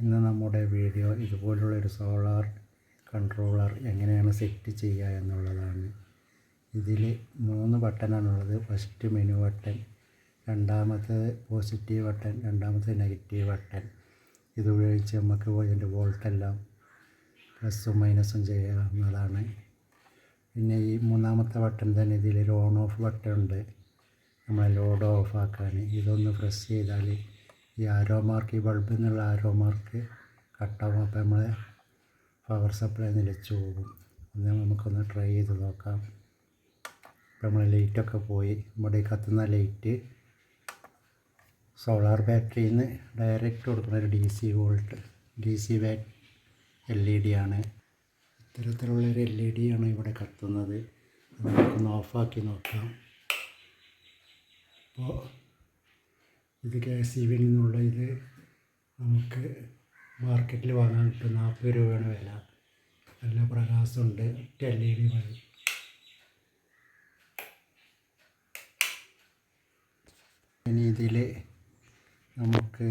ഇന്ന് നമ്മുടെ വീഡിയോ ഇതുപോലുള്ളൊരു സോളാർ കൺട്രോളർ എങ്ങനെയാണ് സെറ്റ് ചെയ്യുക എന്നുള്ളതാണ്. ഇതിൽ മൂന്ന് ബട്ടണാണുള്ളത്. ഫസ്റ്റ് മെനു ബട്ടൺ രണ്ടാമത്തെ പോസിറ്റീവ് ബട്ടൺ രണ്ടാമത്തെ നെഗറ്റീവ് ബട്ടൺ. ഇതുപയോഗിച്ച് നമുക്ക് ഇതിന്റെ വോൾട്ടെല്ലാം പ്ലസ്സും മൈനസും ചെയ്യാവുന്നതാണ് പിന്നെ ഈ മൂന്നാമത്തെ ബട്ടൺ തന്നെ ഇതിലൊരു ഓൺ ഓഫ് ബട്ടൺ ഉണ്ട്. നമ്മളെ ലോഡ് ഓഫ് ആക്കാൻ. ഇതൊന്ന് പ്രസ് ചെയ്താൽ ഈ ആരോ മാർക്ക് ഈ ബൾബിൽ നിന്നുള്ള ആരോ മാർക്ക് കട്ടാവും അപ്പോൾ നമ്മളെ പവർ സപ്ലൈ നിലച്ചു പോകും. ഒന്ന് നമുക്കൊന്ന് ട്രൈ ചെയ്ത് നോക്കാം. ഇപ്പോൾ നമ്മൾ ലൈറ്റൊക്കെ പോയി. നമ്മുടെ കത്തുന്ന ലൈറ്റ് സോളാർ ബാറ്ററിയിൽ നിന്ന് ഡയറക്റ്റ് കൊടുക്കുന്ന ഒരു D C volt D C bat L E D ആണ്. ഇത്തരത്തിലുള്ള ഒരു എൽ ഇ ഡി ആണ് ഇവിടെ കത്തുന്നത്. നമുക്കൊന്ന് ഓഫാക്കി നോക്കാം. അപ്പോൾ ഇത് കെ എസ് ഇ ബിയിൽ നിന്നുള്ള ഇത് നമുക്ക് മാർക്കറ്റിൽ വാങ്ങാൻ കിട്ടും നാൽപ്പത് രൂപയാണ് വില. നല്ല പ്രകാശമുണ്ട്. ഒറ്റ ഇ ഡി മതി ഇനി ഇതിൽ നമുക്ക്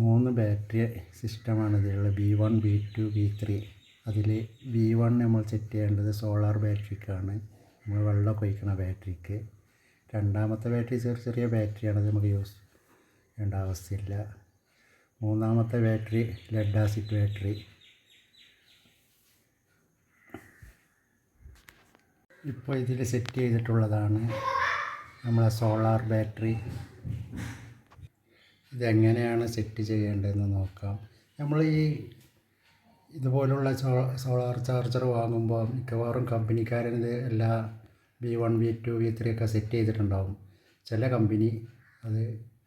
മൂന്ന് ബാറ്ററി സിസ്റ്റമാണ് ഇതിലുള്ള B one B two B three അതിൽ ബി വൺ നമ്മൾ സെറ്റ് ചെയ്യേണ്ടത് സോളാർ ബാറ്ററിക്കാണ് നമ്മൾ വെള്ളം കൊയ്ക്കണ ബാറ്ററിക്ക് രണ്ടാമത്തെ ബാറ്ററി ചെറിയ ചെറിയ ബാറ്ററിയാണ് നമുക്ക് യൂസ് ചെയ്യേണ്ട ആവശ്യമില്ല മൂന്നാമത്തെ ബാറ്ററി ലെഡ് ആസിഡ് ബാറ്ററി. ഇപ്പോൾ ഇതിൽ സെറ്റ് ചെയ്തിട്ടുള്ളതാണ് നമ്മളെ സോളാർ ബാറ്ററി. ഇതെങ്ങനെയാണ് സെറ്റ് ചെയ്യേണ്ടതെന്ന് നോക്കാം. നമ്മൾ ഈ ഇതുപോലുള്ള സോളാർ ചാർജർ വാങ്ങുമ്പോൾ മിക്കവാറും കമ്പനിക്കാരൻ എല്ലാ B one V two V three ഒക്കെ സെറ്റ് ചെയ്തിട്ടുണ്ടാവും. ചില കമ്പനി അത്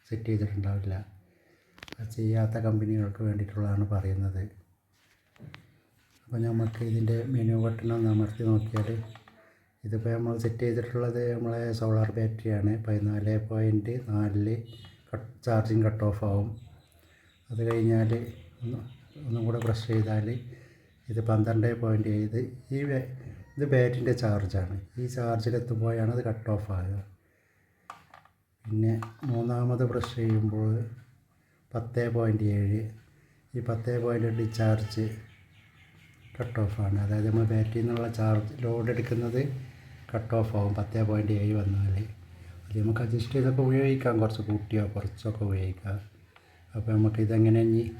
സെറ്റ് ചെയ്തിട്ടുണ്ടാവില്ല. ചെയ്യാത്ത കമ്പനികൾക്ക് വേണ്ടിയിട്ടുള്ളതാണ് പറയുന്നത്. അപ്പോൾ നമുക്ക് ഇതിന്റെ മെനു ബട്ടൺ അമർത്തി നോക്കിയാൽ ഇതിപ്പോൾ നമ്മൾ സെറ്റ് ചെയ്തിട്ടുള്ളത് നമ്മളെ സോളാർ ബാറ്ററിയാണ് പതിനാല് പോയിന്റ് നാലിൽ ചാർജിങ് കട്ട് ഓഫ് ആവും. അത് കഴിഞ്ഞാൽ ഒന്ന് കൂടെ പ്രസ് ചെയ്താൽ ഇത് പന്ത്രണ്ട് പോയിന്റ് ഏഴ് ഈ ഇത് ബാറ്റിന്റെ ചാർജാണ്. ഈ ചാർജിലെത്തുമ്പോഴാണ് അത് കട്ട് ഓഫ് ആകുക. പിന്നെ മൂന്നാമത് പ്രസ് ചെയ്യുമ്പോൾ പത്ത് പോയിന്റ് ഏഴ്. ഈ പത്ത് പോയിന്റ് ഡിസ്ചാർജ് കട്ട് ഓഫാണ് അതായത് നമ്മൾ ബാറ്ററിയിൽ നിന്നുള്ള ചാർജ് ലോഡ് എടുക്കുന്നത് കട്ട് ഓഫ് ആവും. പത്ത് പോയിന്റ് ഏഴ് വന്നാൽ. അത് നമുക്ക് അഡ്ജസ്റ്റ് ചെയ്തൊക്കെ ഉപയോഗിക്കാം. കുറച്ച് കൂട്ടിയോ കുറച്ചൊക്കെ ഉപയോഗിക്കാം. അപ്പോൾ നമുക്കിതെങ്ങനെ ഇനി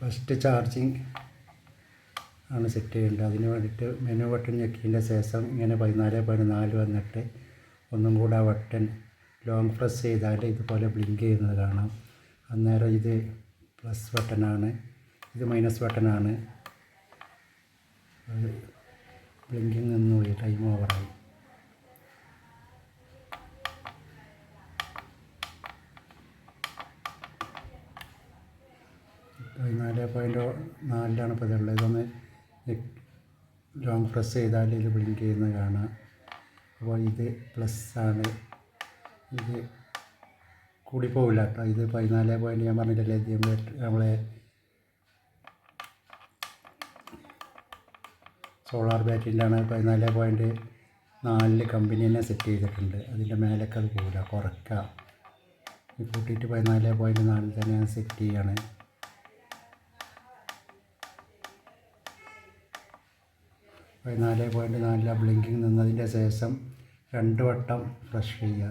ഫസ്റ്റ് ചാർജിങ് ആണ് സെറ്റ് ചെയ്യേണ്ടത്. അതിന് വേണ്ടിയിട്ട് മെനു ബട്ടൺ ഞെക്കിയതിന്റെ ശേഷം ഇങ്ങനെ പതിനാല് പതിനാല് നാല് വന്നിട്ട് ഒന്നും കൂടെ ആ ബട്ടൺ ലോങ് പ്രസ് ചെയ്താൽ ഇതുപോലെ ബ്ലിങ്ക് ചെയ്യുന്നത് കാണാം. അന്നേരം ഇത് പ്ലസ് ബട്ടണാണ് ഇത് മൈനസ് ബട്ടണാണ് ബ്ലിങ്കിങ് ബ്ലിങ്കിങ് നിന്നുപോയി ടൈം ഓവറായി പതിനാല് പോയിന്റ് നാലിലാണ് ഇപ്പോൾ ഇതുള്ളത്. ഇതൊന്ന് ലോങ് പ്രസ് ചെയ്താൽ ഇത് ബ്ലിങ്ക് ചെയ്യുന്ന കാണാം. അപ്പോൾ ഇത് പ്ലസ് ആണ്. ഇത് കൂടിപ്പോവില്ല കേട്ടോ. ഇത് പതിനാല് പോയിന്റ് ഞാൻ പറഞ്ഞിട്ടില്ലേ ഇത് നമ്മളെ സോളാർ ബാറ്ററിയിലാണ് പതിനാല് പോയിന്റ് നാലിൽ കമ്പനി തന്നെ സെറ്റ് ചെയ്തിട്ടുണ്ട്. അതിന്റെ മേലേക്ക് അത് പോകില്ല കുറയ്ക്കുക കൂട്ടിയിട്ട് പതിനാല് പോയിന്റ് നാലിൽ തന്നെ ഞാൻ സെറ്റ് ചെയ്യാണ്. പതിനാല് പോയിന്റ് നാലിലെ ബ്ലിങ്കിങ് നിന്നതിന്റെ ശേഷം രണ്ട് വട്ടം ഫ്ലഷ് ചെയ്യുക.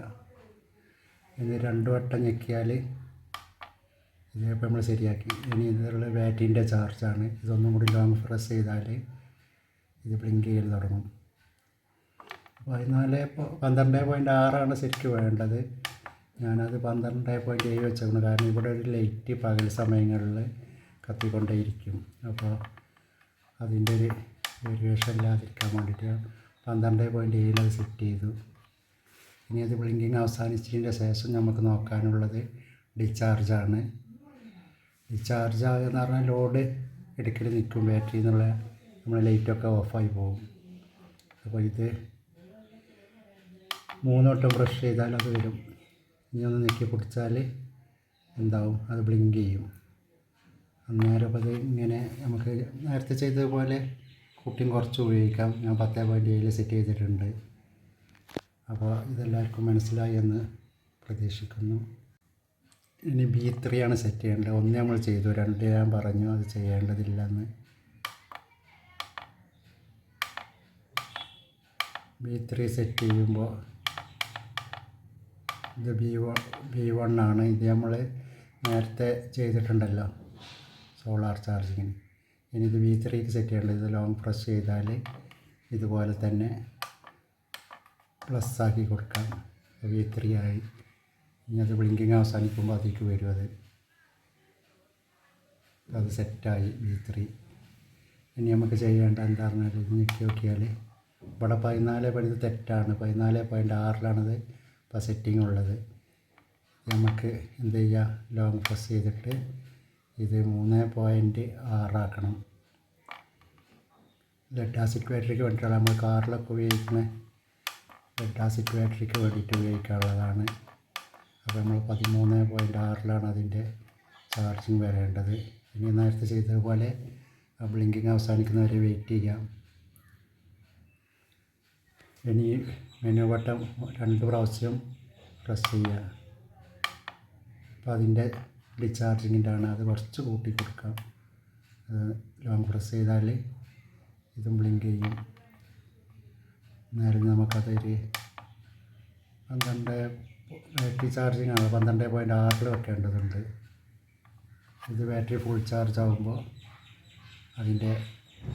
ഇനി രണ്ട് വട്ടം ഞെക്കിയാൽ ഇതിപ്പോൾ നമ്മൾ ശരിയാക്കി. ഇനി ഇതിലുള്ള ബാറ്ററിന്റെ ചാർജാണ് ഇതൊന്നും കൂടി ലോങ് പ്രസ് ചെയ്താൽ ഇത് ബ്ലിങ്ക് ചെയ്ത് തുടങ്ങും. പതിനാല് പന്ത്രണ്ട് പോയിന്റ് ആറാണ് ശരിക്കും വേണ്ടത്. ഞാനത് പന്ത്രണ്ട് പോയിന്റ് ഏഴ് വെച്ചേക്കണം. കാരണം ഇവിടെ ഒരു ലൈറ്റ് പകൽ സമയങ്ങളിൽ കത്തിക്കൊണ്ടേയിരിക്കും. അപ്പോൾ അതിന്റെ ഒരു വേരിയേഷൻ ഇല്ലാതിരിക്കാൻ വേണ്ടിയിട്ട് പന്ത്രണ്ട് പോയിന്റ് ഏഴിൽ അത് സെറ്റ് ചെയ്തു. ഇനി അത് ബ്ലിങ്കിങ് അവസാനിച്ചതിന്റെ ശേഷം നമുക്ക് നോക്കാനുള്ളത് ഡിസ്ചാർജാണ് ഡിസ്ചാർജ് എന്ന് പറഞ്ഞാൽ ലോഡ് ഇടയ്ക്കിടെ നിൽക്കും ബാറ്ററി എന്നുള്ള നമ്മുടെ ലൈറ്റൊക്കെ ഓഫായി പോകും. അപ്പോൾ ഇത് മൂന്ന് വട്ടം ബ്രഷ് ചെയ്താൽ അത് വരും. ഇനി ഒന്ന് ഞെക്കി പിടിച്ചാൽ എന്താവും? അത് ബ്ലിങ്ക് ചെയ്യും. അന്നേരം അത് ഇങ്ങനെ നമുക്ക് നേരത്തെ ചെയ്തതുപോലെ കുട്ടിയും കുറച്ച് ഉപയോഗിക്കാം. ഞാൻ പത്തേ പോയിന്റ് ഏഴിൽ സെറ്റ് ചെയ്തിട്ടുണ്ട്. അപ്പോൾ ഇതെല്ലാവർക്കും മനസ്സിലായി എന്ന് പ്രതീക്ഷിക്കുന്നു. ഇനി ബി ത്രീ ആണ് സെറ്റ് ചെയ്യേണ്ടത്. ഒന്ന് നമ്മൾ ചെയ്തു രണ്ട് ഞാൻ പറഞ്ഞു അത് ചെയ്യേണ്ടതില്ലെന്ന്. ബി ത്രീ സെറ്റ് ചെയ്യുമ്പോൾ ഇത് ബി വൺ ബി വൺ ആണ്. ഇത് നമ്മൾ നേരത്തെ ചെയ്തിട്ടുണ്ടല്ലോ സോളാർ ചാർജിങ്ങിന് ഇനി ഇത് ബി ത്രീക്ക് സെറ്റ് ചെയ്യേണ്ടത് ലോങ് പ്രസ് ചെയ്താൽ ഇതുപോലെ തന്നെ പ്ലസ് ആക്കി കൊടുക്കാം. വി ത്രീ ആയി. ഇനി അത് ബ്ലിങ്കിങ് അവസാനിക്കുമ്പോൾ അതിലേക്ക് വരും അത്. അത് സെറ്റായി വി ത്രീ ഇനി നമുക്ക് ചെയ്യേണ്ട എന്താ പറഞ്ഞാൽ ഇത് ഞെക്കി നോക്കിയാൽ ഇവിടെ പതിനാല് പോയിന്റ് തെറ്റാണ്. പതിനാല് പോയിന്റ് ആറിലാണത് ഇപ്പോൾ സെറ്റിംഗ് ഉള്ളത്. നമുക്ക് എന്ത് ചെയ്യുക ലോങ് പ്രസ് ചെയ്തിട്ട് ഇത് മൂന്ന് പോയിന്റ് ആറാക്കണം. ലെഡ് ആസിഡ് ബാറ്ററിക്ക് വേണ്ടിയിട്ടുള്ള നമ്മൾ കാറിലൊക്കെ ഉപയോഗിക്കുന്ന ലെഡ് ആസിഡ് ബാറ്ററിക്ക് വേണ്ടിയിട്ട് ഉപയോഗിക്കാനുള്ളതാണ്. അപ്പോൾ നമ്മൾ പതിമൂന്ന് പോയിന്റ് ആറിലാണ് അതിന്റെ ചാർജിങ് വരേണ്ടത്. ഇനി നേരത്തെ ചെയ്തതുപോലെ ബ്ലിങ്കിങ് അവസാനിക്കുന്നവരെ വെയിറ്റ് ചെയ്യാം. ഇനി മെനു ബട്ടൺ രണ്ട് പ്രാവശ്യം പ്രസ് ചെയ്യുക. അപ്പോൾ അതിന്റെ ഡിസ്ചാർജിങ്ങിന്റെ ആണ് അത് കുറച്ച് കൂട്ടി കൊടുക്കാം. ലോങ് പ്രസ് ചെയ്താൽ ഇതും ബ്ലിങ്ക് ചെയ്യും. നേരം നമുക്കതൊരു പന്ത്രണ്ട് ബാറ്ററി ചാർജിങ് ആണ്. പന്ത്രണ്ട് പോയിന്റ് ആറിൽ വെക്കേണ്ടതുണ്ട്. ഇത് ബാറ്ററി ഫുൾ ചാർജ് ആകുമ്പോൾ അതിന്റെ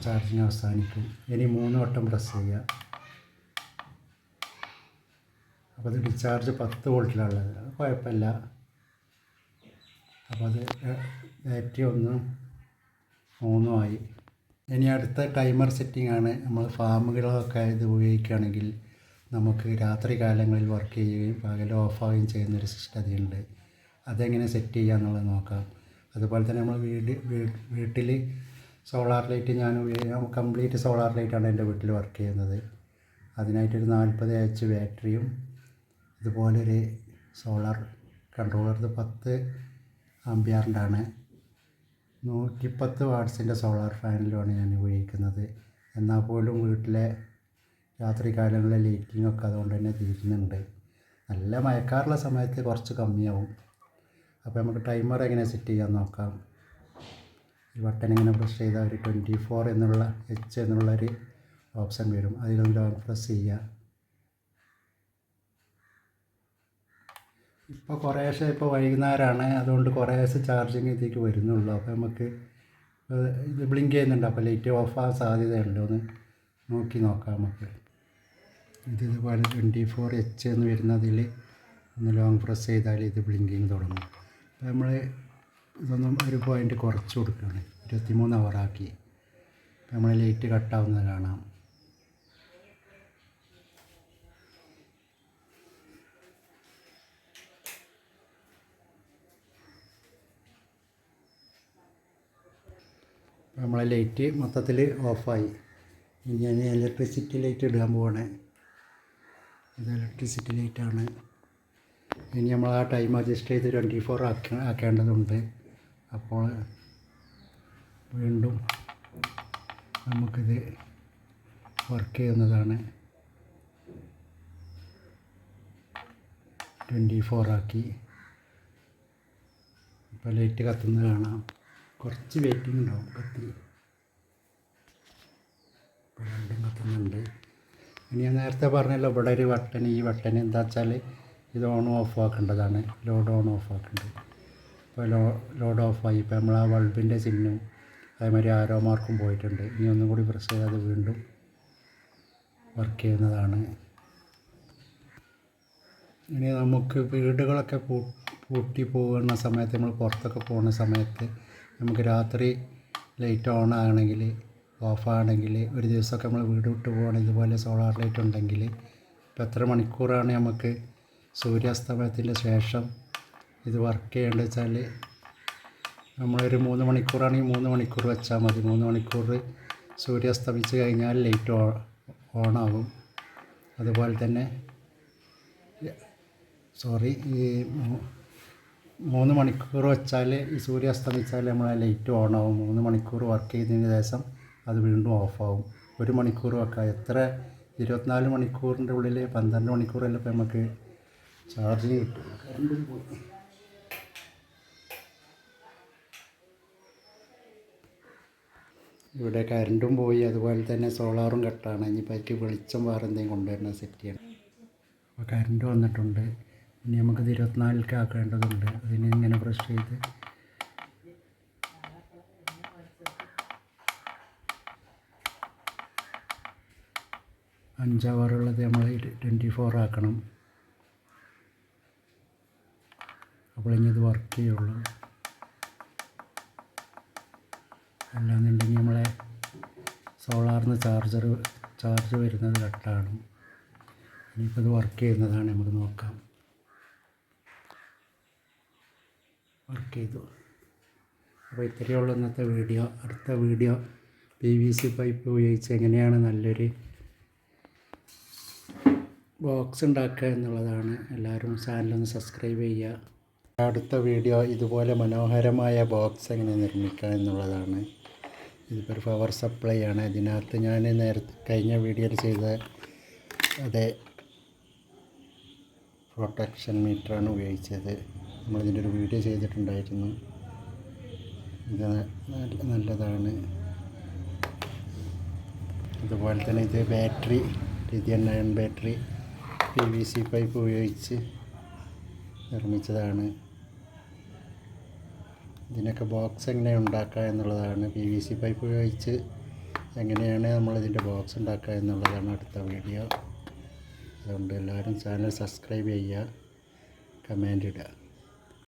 ചാർജിങ് അവസാനിക്കും. ഇനി മൂന്ന് വട്ടം പ്രസ് ചെയ്യുക അപ്പോൾ അത് ഡിസ്ചാർജ് പത്ത് വോൾട്ടിലുള്ളത് കുഴപ്പമില്ല. അപ്പോൾ അത് ഒന്നും മൂന്നും ആയി. ഇനി അടുത്ത ടൈമർ സെറ്റിംഗ് ആണ് നമ്മൾ ഫാമുകളൊക്കെ ഇത് ഉപയോഗിക്കുകയാണെങ്കിൽ നമുക്ക് രാത്രി കാലങ്ങളിൽ വർക്ക് ചെയ്യുകയും പകൽ ഓഫാവുകയും ചെയ്യുന്നൊരു സിസ്റ്റം അതിലുണ്ട്. അതെങ്ങനെ സെറ്റ് ചെയ്യുക എന്നുള്ളത് നോക്കാം. അതുപോലെ തന്നെ നമ്മൾ വീട് വീട്ടിൽ സോളാർ ലൈറ്റ് ഞാൻ കംപ്ലീറ്റ് സോളാർ ലൈറ്റാണ് എന്റെ വീട്ടിൽ വർക്ക് ചെയ്യുന്നത്. അതിനായിട്ടൊരു നാൽപ്പത് എച്ച് ബാറ്ററിയും ഇതുപോലൊരു സോളാർ കൺട്രോളർ ഇത് പത്ത് ആംബിയറിന്റെ ആണ് നൂറ്റിപ്പത്ത് വാട്ട്സിന്റെ സോളാർ ഫാനിലാണ് ഞാൻ ഉപയോഗിക്കുന്നത്. എന്നാൽ പോലും വീട്ടിലെ രാത്രി കാലങ്ങളിലെ ലൈറ്റിംഗ് ഒക്കെ അതുകൊണ്ട് തന്നെ തീരുന്നുണ്ട്. നല്ല മയക്കാറുള്ള സമയത്ത് കുറച്ച് കമ്മിയാവും. അപ്പോൾ നമുക്ക് ടൈമർ എങ്ങനെ സെറ്റ് ചെയ്യാൻ നോക്കാം. ബട്ടൺ ഇങ്ങനെ പ്രസ് ചെയ്താൽ ഒരു ട്വന്റി ഫോർ എന്നുള്ള എച്ച് എന്നുള്ളൊരു ഓപ്ഷൻ വരും. അതിലൊന്ന് പ്രസ് ചെയ്യുക. ഇപ്പോൾ കുറേശ്ശെ ഇപ്പോൾ വൈകുന്നേരമാണ് അതുകൊണ്ട് കുറേശ്ശെ ചാർജിങ് ഇതിലേക്ക് വരുന്നുള്ളൂ. അപ്പോൾ നമുക്ക് ഇത് ബ്ലിങ്ക് ചെയ്യുന്നുണ്ട്. അപ്പോൾ ലൈറ്റ് ഓഫ് ആകാൻ സാധ്യതയുണ്ടോ ഒന്ന് നോക്കി നോക്കാം നമുക്ക്. ഇത് ഇതുപോലെ ട്വന്റി ഫോർ എച്ച് എന്ന് വരുന്നതിൽ ഒന്ന് ലോങ് പ്രസ് ചെയ്താൽ ഇത് ബ്ലിങ്കിങ് തുടങ്ങും. അപ്പോൾ നമ്മൾ ഇതൊന്നും ഒരു പോയിന്റ് കുറച്ച് കൊടുക്കുകയാണ്. ഇരുപത്തി മൂന്ന് അവറാക്കി നമ്മൾ ലൈറ്റ് കട്ടാവുന്നത് കാണാം. നമ്മളെ ലൈറ്റ് മൊത്തത്തിൽ ഓഫായി. ഇനി ഞാൻ ഇലക്ട്രിസിറ്റി ലൈറ്റ് ഇടാൻ പോവാണ്. ഇത് ഇലക്ട്രിസിറ്റി ലൈറ്റാണ് ഇനി നമ്മൾ ആ ടൈം അഡ്ജസ്റ്റ് ചെയ്ത് ട്വന്റി ഫോർ ആക്കി ആക്കേണ്ടതുണ്ട്. അപ്പോൾ വീണ്ടും നമുക്കിത് വർക്ക് ചെയ്യുന്നതാണ്. ട്വന്റി ഫോർ ആക്കി. ഇപ്പോൾ ലൈറ്റ് കത്തുന്നത് കാണാം. കുറച്ച് വെയിറ്റിംഗ് ഉണ്ടാവും കത്തി ഇപ്പോൾ രണ്ടും കത്തുന്നുണ്ട്. ഇനി ഞാൻ നേരത്തെ പറഞ്ഞല്ലോ ഇവിടെ ഒരു ബട്ടൺ ഈ ബട്ടൺ എന്താ വെച്ചാൽ ഇത് ഓൺ ഓഫ് ആക്കേണ്ടതാണ്. ലോഡ് ഓൺ ഓഫ് ആക്കേണ്ടത്. ഇപ്പോൾ ലോ ലോഡ് ഓഫായി ഇപ്പോൾ നമ്മൾ ആ ബൾബിന്റെ ചിഹ്നവും അതേമാതിരി ആരോ മാർക്കും പോയിട്ടുണ്ട്. ഇനി ഒന്നും കൂടി പ്രസ് ചെയ്താൽ അത് വീണ്ടും വർക്ക് ചെയ്യുന്നതാണ്. ഇനി നമുക്ക് വീടുകളൊക്കെ പൂട്ടി പോകുന്ന സമയത്ത് നമ്മൾ പുറത്തൊക്കെ പോകുന്ന സമയത്ത് നമുക്ക് രാത്രി ലൈറ്റ് ഓൺ ആകണമെങ്കിൽ ഓഫ് ആണെങ്കിൽ ഒരു ദിവസമൊക്കെ നമ്മൾ വീട് വിട്ട് പോകണം ഇതുപോലെ സോളാർ ലൈറ്റ് ഉണ്ടെങ്കിൽ ഇപ്പോൾ എത്ര മണിക്കൂറാണ് നമുക്ക് സൂര്യാസ്തമയത്തിന്റെ ശേഷം ഇത് വർക്ക് ചെയ്യേണ്ടത് വെച്ചാൽ നമ്മളൊരു മൂന്ന് മണിക്കൂറാണെങ്കിൽ മൂന്ന് മണിക്കൂർ വെച്ചാൽ മതി. മൂന്ന് മണിക്കൂർ സൂര്യാസ്തമിച്ച് കഴിഞ്ഞാൽ ലൈറ്റ് ഓ ഓണാകും അതുപോലെ തന്നെ സോറി ഈ മൂന്ന് മണിക്കൂർ വെച്ചാൽ ഈ സൂര്യ അസ്തമിച്ചാൽ നമ്മളെ ലൈറ്റ് ആവും. മൂന്ന് മണിക്കൂർ വർക്ക് ചെയ്തതിന് ശേഷം അത് വീണ്ടും ഓഫാവും ഒരു മണിക്കൂർ വെക്കാം. എത്ര? ഇരുപത്തിനാല് മണിക്കൂറിന്റെ ഉള്ളിൽ പന്ത്രണ്ട് മണിക്കൂർ ഇപ്പോൾ നമുക്ക് ചാർജിങ് കിട്ടും. കറണ്ടും പോയി. ഇവിടെ കറണ്ടും പോയി. അതുപോലെ തന്നെ സോളാറും കട്ടാണ് ഇനിയിപ്പോൾ അതിലേക്ക് വെളിച്ചം വേറെ എന്തെങ്കിലും കൊണ്ടുവരണം സെറ്റ് ചെയ്യണം. അപ്പോൾ കറണ്ട് വന്നിട്ടുണ്ട്. ഇനി നമുക്കിത് ഇരുപത്തിനാലിലേക്ക് ആക്കേണ്ടതുണ്ട്. അതിനെ ഇങ്ങനെ ബ്രഷ് ചെയ്ത്. അഞ്ച് നമ്മൾ ട്വന്റി ഫോർ ആക്കണം. അപ്പോൾ ഇനി ഇത് വർക്ക് ചെയ്യുള്ളൂ. അല്ലാന്നുണ്ടെങ്കിൽ നമ്മളെ സോളാറിന് ചാർജർ ചാർജ് വരുന്നത് കട്ടാണ് ഇനിയിപ്പോൾ ഇത് വർക്ക് ചെയ്യുന്നതാണ്. നമുക്ക് നോക്കാം. വർക്ക് ചെയ്തു. അപ്പോൾ ഇത്രയേ ഉള്ളൂ ഇന്നത്തെ വീഡിയോ. അടുത്ത video P V C pipe ഉപയോഗിച്ച് എങ്ങനെയാണ് നല്ലൊരു ബോക്സ് ഉണ്ടാക്കുക എന്നുള്ളതാണ്. എല്ലാവരും ചാനലൊന്ന് സബ്സ്ക്രൈബ് ചെയ്യുക. അടുത്ത വീഡിയോ ഇതുപോലെ മനോഹരമായ ബോക്സ് എങ്ങനെ നിർമ്മിക്കുക എന്നുള്ളതാണ്. ഇതിപ്പോൾ ഒരു പവർ സപ്ലൈ ആണ്. ഇതിനകത്ത് ഞാൻ നേരത്തെ കഴിഞ്ഞ വീഡിയോയിൽ ചെയ്ത അതേ പ്രൊട്ടക്ഷൻ മീറ്ററാണ് ഉപയോഗിച്ചത്. നമ്മളിതിന്റെ ഒരു വീഡിയോ ചെയ്തിട്ടുണ്ടായിരുന്നു. ഇത് നല്ല നല്ലതാണ്. അതുപോലെ തന്നെ ഇത് battery lithium iron battery P V C pipe ഉപയോഗിച്ച് നിർമ്മിച്ചതാണ്. ഇതിനൊക്കെ ബോക്സ് എങ്ങനെ ഉണ്ടാക്കുക എന്നുള്ളതാണ്. പി വി സി പൈപ്പ് ഉപയോഗിച്ച് എങ്ങനെയാണ് നമ്മളിതിന്റെ ബോക്സ് ഉണ്ടാക്കുക എന്നുള്ളതാണ് അടുത്ത വീഡിയോ. അതുകൊണ്ട് എല്ലാവരും ചാനൽ സബ്സ്ക്രൈബ് ചെയ്യുക കമന്റ് ഇടുക.